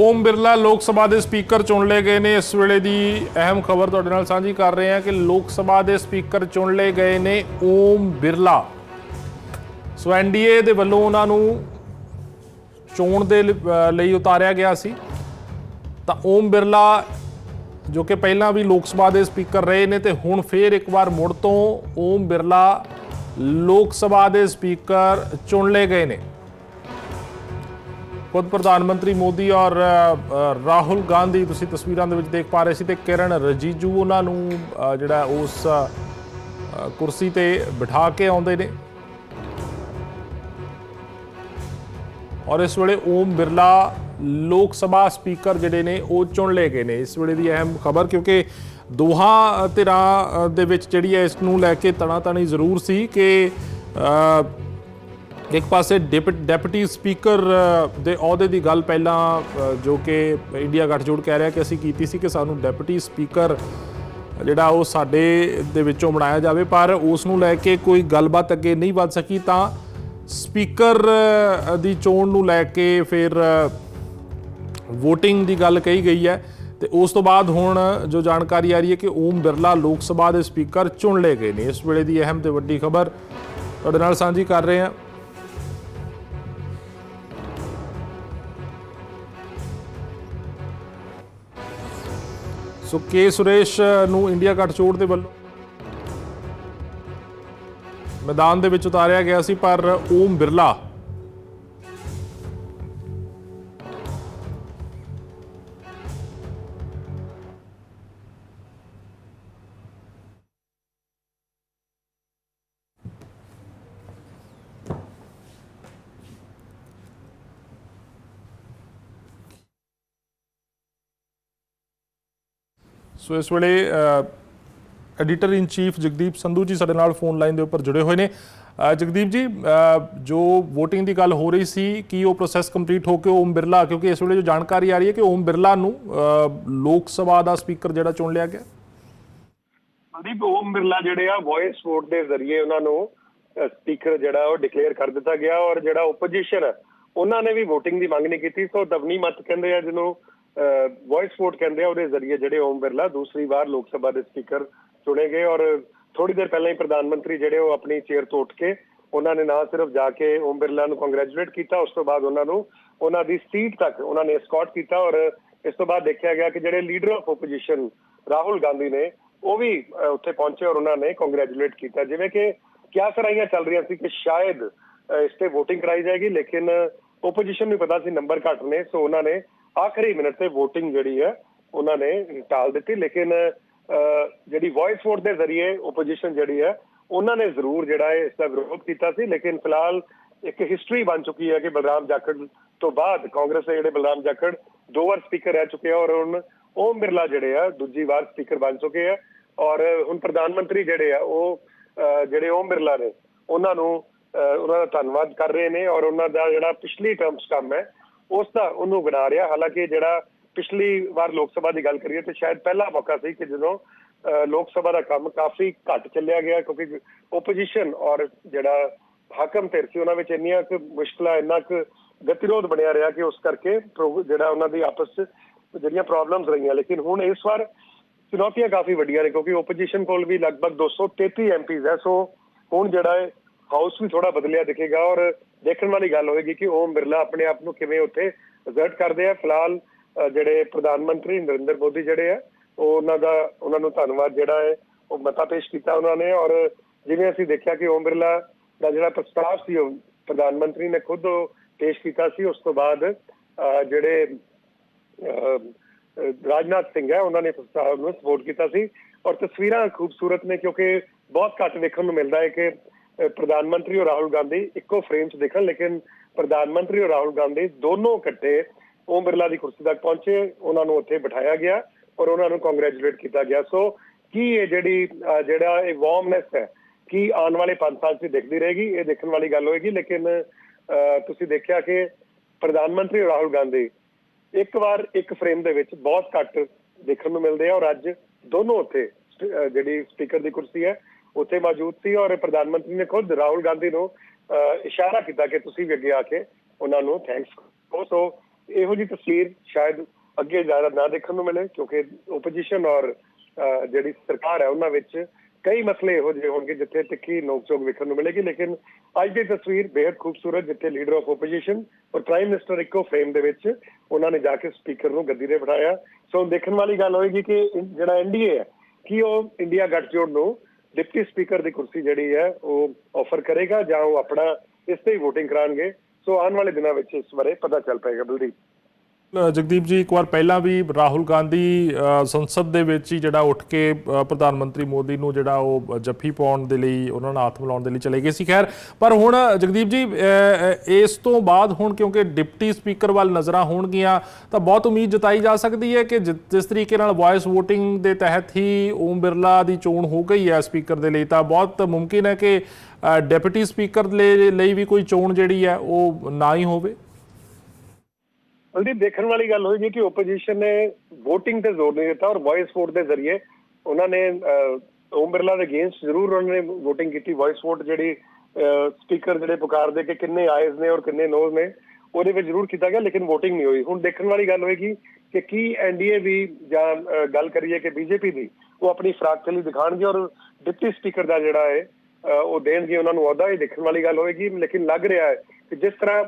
ਓਮ ਬਿਰਲਾ ਲੋਕ ਸਭਾ ਦੇ ਸਪੀਕਰ ਚੁਣ ਲਏ ਗਏ ਨੇ। ਇਸ ਵੇਲੇ ਦੀ ਅਹਿਮ ਖਬਰ ਤੁਹਾਡੇ ਨਾਲ ਸਾਂਝੀ ਕਰ ਰਹੇ ਹਾਂ ਕਿ ਲੋਕ ਸਭਾ ਦੇ ਸਪੀਕਰ ਚੁਣ ਲਏ ਗਏ ਨੇ ਓਮ ਬਿਰਲਾ। ਸੋ ਐਨਡੀਏ ਦੇ ਵੱਲੋਂ ਉਹਨਾਂ ਨੂੰ ਚੋਣ ਦੇ ਲਈ ਉਤਾਰਿਆ ਗਿਆ ਸੀ। ਤਾਂ ਓਮ ਬਿਰਲਾ ਜੋ ਕਿ ਪਹਿਲਾਂ ਵੀ ਲੋਕ ਸਭਾ ਦੇ ਸਪੀਕਰ ਰਹੇ ਨੇ ਤੇ ਹੁਣ ਫੇਰ ਇੱਕ ਵਾਰ ਮੁੜ ਤੋਂ ਓਮ ਬਿਰਲਾ ਲੋਕ ਸਭਾ ਦੇ ਸਪੀਕਰ ਚੁਣ ਲਏ ਗਏ ਨੇ। ਖੁਦ ਪ੍ਰਧਾਨ ਮੰਤਰੀ ਮੋਦੀ ਔਰ ਰਾਹੁਲ ਗਾਂਧੀ ਤੁਸੀਂ ਤਸਵੀਰਾਂ ਦੇ ਵਿੱਚ ਦੇਖ ਪਾ ਰਹੇ ਸੀ ਤੇ ਕਿਰਨ ਰਜੀਜੂ ਉਹਨਾਂ ਨੂੰ ਜਿਹੜਾ ਉਸ ਕੁਰਸੀ ਤੇ ਬਿਠਾ ਕੇ ਆਉਂਦੇ ਨੇ। ਔਰ ਇਸ ਵੇਲੇ ਓਮ ਬਿਰਲਾ ਲੋਕ ਸਭਾ ਸਪੀਕਰ ਜਿਹੜੇ ਨੇ ਉਹ ਚੁਣ ਲਏ ਗਏ ਨੇ। ਇਸ ਵੇਲੇ ਦੀ ਅਹਿਮ ਖਬਰ ਕਿਉਂਕਿ ਦੋਹਾਂ ਧਿਰਾਂ ਦੇ ਵਿੱਚ ਜਿਹੜੀ ਹੈ ਇਸ ਨੂੰ ਲੈ ਕੇ ਤਣਾ ਤਣੀ ਜ਼ਰੂਰ ਸੀ ਕਿ ਇੱਕ ਪਾਸੇ ਡਿਪ- ਡਿਪਟੀ ਸਪੀਕਰ ਦੇ ਅਹੁਦੇ ਦੀ ਗੱਲ ਪਹਿਲਾਂ ਜੋ ਕਿ ਇੰਡੀਆ ਗੱਠਜੋੜ ਕਹਿ ਰਿਹਾ ਕਿ ਅਸੀਂ ਕੀਤੀ ਸੀ ਕਿ ਸਾਨੂੰ ਡਿਪਟੀ ਸਪੀਕਰ, ਜਿਹੜਾ ਉਹ ਸਾਡੇ ਦੇ ਵਿੱਚੋਂ ਬਣਾਇਆ ਜਾਵੇ, ਪਰ ਉਸ ਨੂੰ ਲੈ ਕੇ ਕੋਈ ਗੱਲਬਾਤ ਅੱਗੇ ਨਹੀਂ ਵੱਧ ਸਕੀ, ਤਾਂ ਸਪੀਕਰ ਦੀ ਚੋਣ ਨੂੰ ਲੈ ਕੇ ਫਿਰ VOTING ਦੀ ਗੱਲ ਕਹੀ ਗਈ ਹੈ। ਤੇ ਉਸ ਤੋਂ ਬਾਅਦ ਹੁਣ ਜੋ ਜਾਣਕਾਰੀ ਆ ਰਹੀ ਹੈ ਕਿ ਓਮ ਬਿਰਲਾ ਲੋਕ ਸਭਾ ਦੇ ਸਪੀਕਰ ਚੁਣ ਲਏ ਗਏ ਨੇ। ਇਸ ਵੇਲੇ ਦੀ ਅਹਿਮ ਤੇ ਵੱਡੀ ਖਬਰ ਤੁਹਾਡੇ ਨਾਲ ਸਾਂਝੀ ਕਰ ਰਹੇ ਹਾਂ। ਸੋ ਕੇ ਸੁਰੇਸ਼ ਨੂੰ ਇੰਡੀਆ ਗੱਠਜੋੜ ਦੇ ਵੱਲੋਂ ਮੈਦਾਨ ਦੇ ਵਿੱਚ ਉਤਾਰਿਆ ਗਿਆ ਸੀ, ਪਰ ਓਮ ਬਿਰਲਾ ਸੋ ਇਸ ਵੇਲੇ editor in chief Jagdeep Sandhu ji ਸਾਡੇ ਨਾਲ ਫੋਨ ਲਾਈਨ ਦੇ ਉੱਪਰ ਜੁੜੇ ਹੋਏ ਨੇ। ਜਗਦੀਪ ਜੀ ਜੋ VOTING ਦੀ ਗੱਲ ਹੋ ਰਹੀ ਸੀ, ਕਿ ਉਹ ਪ੍ਰੋਸੈਸ ਕੰਪਲੀਟ ਹੋ ਕੇ ਓਮ ਬਿਰਲਾ, ਕਿਉਂਕਿ ਇਸ ਵੇਲੇ ਜੋ ਜਾਣਕਾਰੀ ਆ ਰਹੀ ਹੈ ਕਿ ਓਮ ਬਿਰਲਾ ਨੂੰ ਲੋਕ ਸਭਾ ਦਾ ਸਪੀਕਰ ਜਿਹੜਾ ਚੁਣ ਲਿਆ ਗਿਆ। ਮਨਦੀਪ ਓਮ ਬਿਰਲਾ ਜਿਹੜੇ ਆ ਵੌਇਸ ਵੋਟ ਦੇ ਜ਼ਰੀਏ ਉਹਨਾਂ ਨੂੰ ਸਪੀਕਰ ਜਿਹੜਾ ਉਹ ਡਿਕਲੇਅਰ ਕਰ ਦਿੱਤਾ ਗਿਆ ਔਰ ਜਿਹੜਾ ਓਪੋਜੀਸ਼ਨ ਹੈ ਉਹਨਾਂ ਨੇ ਵੀ VOTING ਦੀ ਮੰਗ ਨਹੀਂ ਕੀਤੀ। ਸੋ ਦਵਨੀ ਮਤ ਕਹਿੰਦੇ ਆ ਜਿਹਨੂੰ ਵੌਇਸ ਵੋਟ ਕਹਿੰਦੇ ਆ ਉਹਦੇ ਜ਼ਰੀਏ ਜਿਹੜੇ ਓਮ ਬਿਰਲਾ ਦੂਸਰੀ ਵਾਰ ਲੋਕ ਸਭਾ ਦੇ ਸਪੀਕਰ ਚੁਣੇ ਗਏ ਔਰ ਥੋੜੀ ਦੇਰ ਪਹਿਲਾਂ ਹੀ ਪ੍ਰਧਾਨ ਮੰਤਰੀ ਜਿਹੜੇ ਉਹ ਆਪਣੀ ਚੇਅਰ ਤੋਂ ਉੱਠ ਕੇ ਉਹਨਾਂ ਨੇ ਨਾ ਸਿਰਫ ਜਾ ਕੇ ਓਮ ਬਿਰਲਾ ਨੂੰ ਕੰਗ੍ਰੈਚੁਲੇਟ ਕੀਤਾ, ਉਸ ਤੋਂ ਬਾਅਦ ਉਹਨਾਂ ਨੂੰ ਉਹਨਾਂ ਦੀ ਸੀਟ ਤੱਕ ਉਹਨਾਂ ਨੇ escort ਕੀਤਾ ਔਰ ਇਸ ਤੋਂ ਬਾਅਦ ਦੇਖਿਆ ਗਿਆ ਕਿ ਜਿਹੜੇ leader of opposition Rahul Gandhi ਨੇ, ਉਹ ਵੀ ਉੱਥੇ ਪਹੁੰਚੇ ਔਰ ਉਹਨਾਂ ਨੇ ਕੰਗ੍ਰੈਚੁਲੇਟ ਕੀਤਾ। ਜਿਵੇਂ ਕਿ ਕਿਆ ਸਰਾਈਆਂ ਚੱਲ ਰਹੀਆਂ ਸੀ ਕਿ ਸ਼ਾਇਦ ਇਸ ਤੇ VOTING ਕਰਾਈ ਜਾਏਗੀ, ਲੇਕਿਨ ਓਪੋਜੀਸ਼ਨ ਨੂੰ ਪਤਾ ਸੀ ਨੰਬਰ ਘੱਟ ਨੇ ਸੋ ਉਹਨਾਂ ਨੇ ਆਖਰੀ ਮਿੰਟ ਤੇ VOTING ਜਿਹੜੀ ਹੈ ਉਹਨਾਂ ਨੇ ਟਾਲ ਦਿੱਤੀ। ਲੇਕਿਨ ਅ, ਜਿਹੜੀ ਵੌਇਸ ਵੋਟ ਦੇ ਜ਼ਰੀਏ ਓਪੋਜੀਸ਼ਨ ਜਿਹੜੀ ਹੈ ਉਹਨਾਂ ਨੇ ਜ਼ਰੂਰ ਜਿਹੜਾ ਹੈ ਇਸ ਦਾ ਵਿਰੋਧ ਕੀਤਾ ਸੀ। ਲੇਕਿਨ ਫਿਲਹਾਲ ਇੱਕ ਹਿਸਟਰੀ ਬਣ ਚੁੱਕੀ ਹੈ ਕਿ ਬਲਰਾਮ ਜਾਖੜ ਤੋਂ ਬਾਅਦ ਕਾਂਗਰਸ ਦੇ ਜਿਹੜੇ ਬਲਰਾਮ ਜਾਖੜ ਦੋ ਵਾਰ ਸਪੀਕਰ ਰਹਿ ਚੁੱਕੇ ਆ ਔਰ ਹੁਣ ਓਮ ਬਿਰਲਾ ਜਿਹੜੇ ਆ ਦੂਜੀ ਵਾਰ ਸਪੀਕਰ ਬਣ ਚੁੱਕੇ ਆ। ਔਰ ਹੁਣ ਪ੍ਰਧਾਨ ਮੰਤਰੀ ਜਿਹੜੇ ਆ ਉਹ ਅ, ਜਿਹੜੇ ਓਮ ਬਿਰਲਾ ਨੇ ਉਹਨਾਂ ਨੂੰ ਅ, ਉਹਨਾਂ ਦਾ ਧੰਨਵਾਦ ਕਰ ਰਹੇ ਨੇ ਔਰ ਉਹਨਾਂ ਦਾ ਜਿਹੜਾ ਪਿਛਲੀ ਟਰਮਸ ਕੰਮ ਹੈ ਉਸ ਦਾ ਉਹਨੂੰ ਗਿਣਾ ਰਿਹਾ। ਹਾਲਾਂਕਿ ਜਿਹੜਾ ਪਿਛਲੀ ਵਾਰ ਲੋਕ ਸਭਾ ਦੀ ਗੱਲ ਕਰੀਏ ਤੇ ਸ਼ਾਇਦ ਪਹਿਲਾ ਮੌਕਾ ਸੀ ਕਿ ਜਦੋਂ ਅ, ਲੋਕ ਸਭਾ ਦਾ ਕੰਮ ਕਾਫੀ ਘੱਟ ਚੱਲਿਆ ਗਿਆ ਕਿਉਂਕਿ ਓਪੋਜੀਸ਼ਨ ਔਰ ਜਿਹੜਾ ਹਾਕਮ ਧਿਰ ਸੀ ਉਹਨਾਂ ਵਿੱਚ ਇੰਨੀਆਂ ਕੁ ਮੁਸ਼ਕਲਾਂ ਇੰਨਾ ਕੁ ਗਤੀਰੋਧ ਬਣਿਆ ਰਿਹਾ ਕਿ ਉਸ ਕਰਕੇ ਪ੍ਰੋ- ਜਿਹੜਾ ਉਹਨਾਂ ਦੀ ਆਪਸ 'ਚ ਜਿਹੜੀਆਂ ਪ੍ਰੋਬਲਮਸ ਰਹੀਆਂ। ਲੇਕਿਨ ਹੁਣ ਇਸ ਵਾਰ ਚੁਣੌਤੀਆਂ ਕਾਫੀ ਵੱਡੀਆਂ ਨੇ ਕਿਉਂਕਿ ਓਪੋਜੀਸ਼ਨ ਕੋਲ ਵੀ ਲਗਭਗ 233 ਐਮਪੀਜ਼ ਹੈ। ਸੋ ਹੁਣ ਜਿਹੜਾ ਹੈ ਹਾਊਸ ਵੀ ਥੋੜਾ ਬਦਲਿਆ ਦਿਖੇਗਾ ਔਰ ਦੇਖਣ ਵਾਲੀ ਗੱਲ ਹੋਏਗੀ ਕਿ ਓਮ ਬਿਰਲਾ ਆਪਣੇ ਆਪ ਨੂੰ ਕਿਵੇਂ ਉੱਥੇ ਰਿਜ਼ਲਟ ਕਰਦੇ ਆ। ਫਿਲਹਾਲ ਜਿਹੜੇ ਪ੍ਰਧਾਨ ਮੰਤਰੀ ਨਰਿੰਦਰ ਮੋਦੀ ਜਿਹੜੇ ਆ ਉਹ ਉਹਨਾਂ ਦਾ ਉਹਨਾਂ ਨੂੰ ਧੰਨਵਾਦ ਜਿਹੜਾ ਹੈ ਉਹ ਮਤਾ ਪੇਸ਼ ਕੀਤਾ ਉਹਨਾਂ ਨੇ। ਔਰ ਜਿਵੇਂ ਅਸੀਂ ਦੇਖਿਆ ਕਿ ਓਮ ਬਿਰਲਾ ਦਾ ਜਿਹੜਾ ਪ੍ਰਸਤਾਵ ਸੀ ਉਹ ਪ੍ਰਧਾਨ ਮੰਤਰੀ ਨੇ ਖੁਦ ਪੇਸ਼ ਕੀਤਾ ਸੀ। ਉਸ ਤੋਂ ਬਾਅਦ ਅ, ਜਿਹੜੇ ਅਹ, ਰਾਜਨਾਥ ਸਿੰਘ ਹੈ ਉਹਨਾਂ ਨੇ ਪ੍ਰਸਤਾਵ ਨੂੰ ਸਪੋਰਟ ਕੀਤਾ ਸੀ। ਔਰ ਤਸਵੀਰਾਂ ਖੂਬਸੂਰਤ ਨੇ ਕਿਉਂਕਿ ਬਹੁਤ ਘੱਟ ਦੇਖਣ ਨੂੰ ਮਿਲਦਾ ਹੈ ਕਿ ਪ੍ਰਧਾਨ ਮੰਤਰੀ ਔਰ ਰਾਹੁਲ ਗਾਂਧੀ ਇੱਕੋ ਫਰੇਮ 'ਚ ਦੇਖਣ ਲੇਕਿਨ ਪ੍ਰਧਾਨ ਮੰਤਰੀ ਔਰ ਰਾਹੁਲ ਗਾਂਧੀ ਦੋਨੋਂ ਇਕੱਠੇ ਓਮ ਬਿਰਲਾ ਦੀ ਕੁਰਸੀ ਤੱਕ ਪਹੁੰਚੇ ਉਹਨਾਂ ਨੂੰ ਉੱਥੇ ਬਿਠਾਇਆ ਗਿਆ ਔਰ ਉਹਨਾਂ ਨੂੰ ਕੰਗ੍ਰੈਚੁਲੇਟ ਕੀਤਾ ਗਿਆ। ਸੋ ਕੀ ਇਹ ਜਿਹੜੀ ਜਿਹੜਾ ਇਹ ਵਾਰਮਨੈਸ ਹੈ ਕੀ ਆਉਣ ਵਾਲੇ 5 ਸਾਲ 'ਚ ਦਿਖਦੀ ਰਹੇਗੀ? ਇਹ ਦੇਖਣ ਵਾਲੀ ਗੱਲ ਹੋਏਗੀ ਲੇਕਿਨ ਅਹ, ਤੁਸੀਂ ਦੇਖਿਆ ਕਿ ਪ੍ਰਧਾਨ ਮੰਤਰੀ ਰਾਹੁਲ ਗਾਂਧੀ ਇੱਕ ਵਾਰ ਇੱਕ ਫਰੇਮ ਦੇ ਵਿੱਚ ਬਹੁਤ ਘੱਟ ਦੇਖਣ ਨੂੰ ਮਿਲਦੇ ਆ ਔਰ ਅੱਜ ਦੋਨੋਂ ਉੱਥੇ ਜਿਹੜੀ ਸਪੀਕਰ ਦੀ ਕੁਰਸੀ ਹੈ ਉੱਥੇ ਮੌਜੂਦ ਸੀ ਔਰ ਪ੍ਰਧਾਨ ਮੰਤਰੀ ਨੇ ਖੁਦ ਰਾਹੁਲ ਗਾਂਧੀ ਨੂੰ ਅਹ, ਇਸ਼ਾਰਾ ਕੀਤਾ ਕਿ ਤੁਸੀਂ ਵੀ ਅੱਗੇ ਆ ਕੇ ਉਹਨਾਂ ਨੂੰ ਥੈਂਕਸ ਕਹੋ ਸੋ ਇਹੋ ਜੀ ਤਸਵੀਰ ਸ਼ਾਇਦ ਅੱਗੇ ਜ਼ਿਆਦਾ ਨਾ ਦੇਖਣ ਨੂੰ ਮਿਲੇ ਕਿਉਂਕਿ ਓਪੋਜੀਸ਼ਨ ਔਰ ਅਹ, ਜਿਹੜੀ ਸਰਕਾਰ ਹੈ ਉਹਨਾਂ ਵਿੱਚ ਕਈ ਮਸਲੇ ਇਹੋ ਜਿਹੇ ਹੋਣਗੇ ਜਿੱਥੇ ਤਿੱਖੀ ਨੋਕ-ਝੋਕ ਵੇਖਣ ਨੂੰ ਮਿਲੇਗੀ। ਲੇਕਿਨ ਅੱਜ ਦੀ ਤਸਵੀਰ ਬੇहद ਖੂਬਸੂਰਤ ਜਿੱਥੇ ਲੀਡਰ ਆਫ ਓਪੋਜੀਸ਼ਨ ਔਰ ਪ੍ਰਾਈਮ ਮਿਨਿਸਟਰ ਇੱਕੋ ਫਰੇਮ ਦੇ ਵਿੱਚ ਉਹਨਾਂ ਨੇ ਜਾ ਕੇ ਸਪੀਕਰ ਨੂੰ ਗੱਦੀ ਤੇ ਬਿਠਾਇਆ। ਸੋ ਦੇਖਣ ਵਾਲੀ ਗੱਲ ਹੋਏਗੀ ਕਿ ਇਨ- ਜਿਹੜਾ ਐਨਡੀਏ ਹੈ ਕਿ ਉਹ ਇੰਡੀਆ ਗੱਠਜੋੜ ਨੂੰ ਡਿਪਟੀ ਸਪੀਕਰ ਦੀ ਕੁਰਸੀ ਜਿਹੜੀ ਹੈ, ਉਹ ਆਫਰ ਕਰੇਗਾ ਜਾਂ ਉਹ ਆਪਣਾ ਇਸ ਤੇ ਹੀ VOTING ਕਰਾਣਗੇ ਸੋ ਆਉਣ ਵਾਲੇ ਦਿਨਾਂ ਵਿੱਚ ਇਸ ਬਾਰੇ ਪਤਾ ਚੱਲ ਪਏਗਾ, ਬਲਦੀਪ। ਜਗਦੀਪ ਜੀ ਇੱਕ ਵਾਰ ਪਹਿਲਾਂ ਵੀ ਰਾਹੁਲ ਗਾਂਧੀ ਸੰਸਦ ਦੇ ਵਿੱਚ ਹੀ ਜਿਹੜਾ ਉੱਠ ਕੇ ਪ੍ਰਧਾਨ ਮੰਤਰੀ ਮੋਦੀ ਨੂੰ ਜਿਹੜਾ ਉਹ ਜੱਫੀ ਪਾਉਣ ਦੇ ਲਈ ਉਹਨਾਂ ਨਾਲ ਹੱਥ ਮਿਲਾਉਣ ਦੇ ਲਈ ਚਲੇ ਗਏ ਸੀ ਖੈਰ। ਪਰ ਹੁਣ ਜਗਦੀਪ ਜੀ ਇਸ ਤੋਂ ਬਾਅਦ ਹੁਣ ਕਿਉਂਕਿ ਡਿਪਟੀ ਸਪੀਕਰ ਵੱਲ ਨਜ਼ਰਾਂ ਹੋਣਗੀਆਂ ਤਾਂ ਬਹੁਤ ਉਮੀਦ ਜਤਾਈ ਜਾ ਸਕਦੀ ਹੈ ਕਿ ਜਿਸ ਤਰੀਕੇ ਨਾਲ ਵਾਇਸ VOTING ਦੇ ਤਹਿਤ ਹੀ ਓਮ ਬਿਰਲਾ ਦੀ ਚੋਣ ਹੋ ਗਈ ਹੈ ਸਪੀਕਰ ਦੇ ਲਈ ਤਾਂ ਬਹੁਤ ਮੁਮਕਿਨ ਹੈ ਕਿ ਅ, ਡਿਪਟੀ ਸਪੀਕਰ ਲਈ ਲਈ ਵੀ ਕੋਈ ਚੋਣ ਜਿਹੜੀ ਹੈ ਉਹ ਨਾ ਹੀ ਹੋਵੇ। ਬਲਦੀਪ ਦੇਖਣ ਵਾਲੀ ਗੱਲ ਹੋਈ ਜੀ ਕਿ ਓਪੋਜੀਸ਼ਨ ਨੇ VOTING ਤੇ ਜ਼ੋਰ ਨਹੀਂ ਦਿੱਤਾ ਔਰ ਵੌਇਸ ਵੋਟ ਦੇ ਜ਼ਰੀਏ ਉਹਨਾਂ ਨੇ ਅਹ, ਓਮ ਬਿਰਲਾ ਦੇ ਅਗੇਂਸਟ ਜ਼ਰੂਰ ਉਹਨਾਂ ਨੇ VOTING ਕੀਤੀ। ਵੌਇਸ ਵੋਟ ਜਿਹੜੀ ਸਪੀਕਰ ਜਿਹੜੇ ਪੁਕਾਰਦੇ ਕਿ ਕਿੰਨੇ ਆਇਜ਼ ਨੇ ਔਰ ਕਿੰਨੇ ਨੋਜ਼ ਨੇ ਉਹਦੇ ਵਿੱਚ ਜ਼ਰੂਰ ਕੀਤਾ ਗਿਆ ਲੇਕਿਨ VOTING ਨਹੀਂ ਹੋਈ। ਹੁਣ ਦੇਖਣ ਵਾਲੀ ਗੱਲ ਹੋਏਗੀ ਕਿ ਕੀ ਐਨਡੀਏ ਵੀ ਜਾਂ ਗੱਲ ਕਰੀਏ ਕਿ ਬੀਜੇਪੀ ਦੀ ਉਹ ਆਪਣੀ ਫਰਾਕ ਚਲੀ ਦਿਖਾਣਗੇ ਔਰ ਡਿਪਟੀ ਸਪੀਕਰ ਦਾ ਜਿਹੜਾ ਹੈ ਉਹ ਦੇਣਗੇ ਉਹਨਾਂ ਨੂੰ ਅਹੁਦਾ। ਇਹ ਦੇਖਣ ਵਾਲੀ ਗੱਲ ਹੋਏਗੀ ਲੇਕਿਨ ਲੱਗ ਰਿਹਾ ਹੈ ਕਿ ਜਿਸ ਤਰ੍ਹਾਂ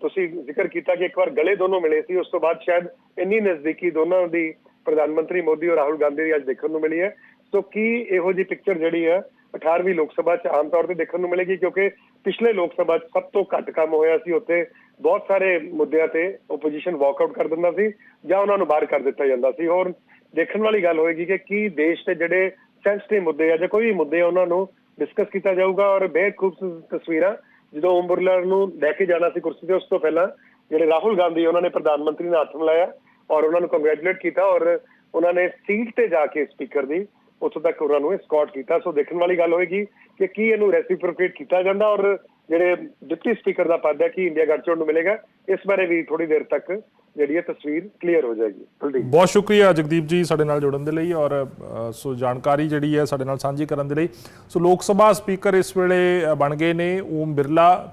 ਤੁਸੀਂ ਜ਼ਿਕਰ ਕੀਤਾ ਕਿ ਇੱਕ ਵਾਰ ਗਲੇ ਦੋਨੋਂ ਮਿਲੇ ਸੀ, ਉਸ ਤੋਂ ਬਾਅਦ ਸ਼ਾਇਦ ਇੰਨੀ ਨਜ਼ਦੀਕੀ ਦੋਨਾਂ ਦੀ ਪ੍ਰਧਾਨ ਮੰਤਰੀ ਮੋਦੀ ਔਰ ਰਾਹੁਲ ਗਾਂਧੀ ਦੀ ਅੱਜ ਦੇਖਣ ਨੂੰ ਮਿਲੀ ਹੈ। ਸੋ ਕੀ ਇਹੋ ਜੀ ਪਿਕਚਰ ਜਿਹੜੀ ਹੈ 18ਵੀਂ ਲੋਕ ਸਭਾ 'ਚ ਆਮ ਤੌਰ ਤੇ ਦੇਖਣ ਨੂੰ ਮਿਲੇਗੀ? ਕਿਉਂਕਿ ਪਿਛਲੇ ਲੋਕ ਸਭਾ 'ਚ ਸਭ ਤੋਂ ਘੱਟ ਕੰਮ ਹੋਇਆ ਸੀ, ਉੱਥੇ ਬਹੁਤ ਸਾਰੇ ਮੁੱਦਿਆਂ ਤੇ ਓਪੋਜੀਸ਼ਨ ਵਾਕਆਊਟ ਕਰ ਦਿੰਦਾ ਸੀ ਜਾਂ ਉਹਨਾਂ ਨੂੰ ਬਾਹਰ ਕਰ ਦਿੱਤਾ ਜਾਂਦਾ ਸੀ। ਹੋਰ ਦੇਖਣ ਵਾਲੀ ਗੱਲ ਹੋਏਗੀ ਕਿ ਕੀ ਦੇਸ਼ ਦੇ ਜਿਹੜੇ ਸੈਂਸਿਟਿਵ ਮੁੱਦੇ ਆ ਜਾਂ ਕੋਈ ਵੀ ਮੁੱਦੇ ਆ, ਉਹਨਾਂ ਨੂੰ ਡਿਸਕਸ ਕੀਤਾ ਜਾਊਗਾ ਔਰ ਬੇहद ਖੂਬਸੂਰਤ ਤਸਵੀਰਾਂ ਜਦੋਂ ਓਮ ਬਿਰਲਾ ਨੂੰ ਲੈ ਕੇ ਜਾਣਾ ਸੀ ਕੁਰਸੀ ਤੇ, ਉਸ ਤੋਂ ਪਹਿਲਾਂ ਜਿਹੜੇ ਰਾਹੁਲ ਗਾਂਧੀ ਉਹਨਾਂ ਨੇ ਪ੍ਰਧਾਨ ਮੰਤਰੀ ਨਾਲ ਹੱਥ ਮਿਲਾਇਆ ਔਰ ਉਹਨਾਂ ਨੂੰ ਕੰਗ੍ਰੈਚੁਲੇਟ ਕੀਤਾ ਔਰ ਉਹਨਾਂ ਨੇ ਸੀਟ ਤੇ ਜਾ ਕੇ ਸਪੀਕਰ ਦੀ ਉੱਥੋਂ ਤੱਕ ਉਹਨਾਂ ਨੂੰ escort ਕੀਤਾ। ਸੋ ਦੇਖਣ ਵਾਲੀ ਗੱਲ ਹੋਏਗੀ ਕਿ ਕੀ ਇਹਨੂੰ ਰੈਸਿਪਰੋਕੇਟ ਕੀਤਾ ਜਾਂਦਾ ਔਰ ਜਿਹੜੇ ਡਿਪਟੀ ਸਪੀਕਰ ਦਾ ਪਦ ਹੈ ਕਿ ਇੰਡੀਆ ਗੱਠਜੋੜ ਨੂੰ ਮਿਲੇਗਾ, ਇਸ ਬਾਰੇ ਵੀ ਥੋੜੀ ਦੇਰ ਤੱਕ ਜਿਹੜੀ ਹੈ ਤਸਵੀਰ ਕਲੀਅਰ ਹੋ ਜਾਏਗੀ। ਕੁਲਦੀਪ। ਬਹੁਤ ਸ਼ੁਕਰੀਆ ਜਗਦੀਪ ਜੀ ਸਾਡੇ ਨਾਲ ਜੁੜਨ ਦੇ ਲਈ ਔਰ ਸੋ ਜਾਣਕਾਰੀ ਜਿਹੜੀ ਹੈ ਸਾਡੇ ਨਾਲ ਸਾਂਝੀ ਕਰਨ ਦੇ ਲਈ। ਸੋ ਲੋਕ ਸਭਾ ਸਪੀਕਰ ਇਸ ਵੇਲੇ ਬਣ ਗਏ ਨੇ, ਓਮ ਬਿਰਲਾ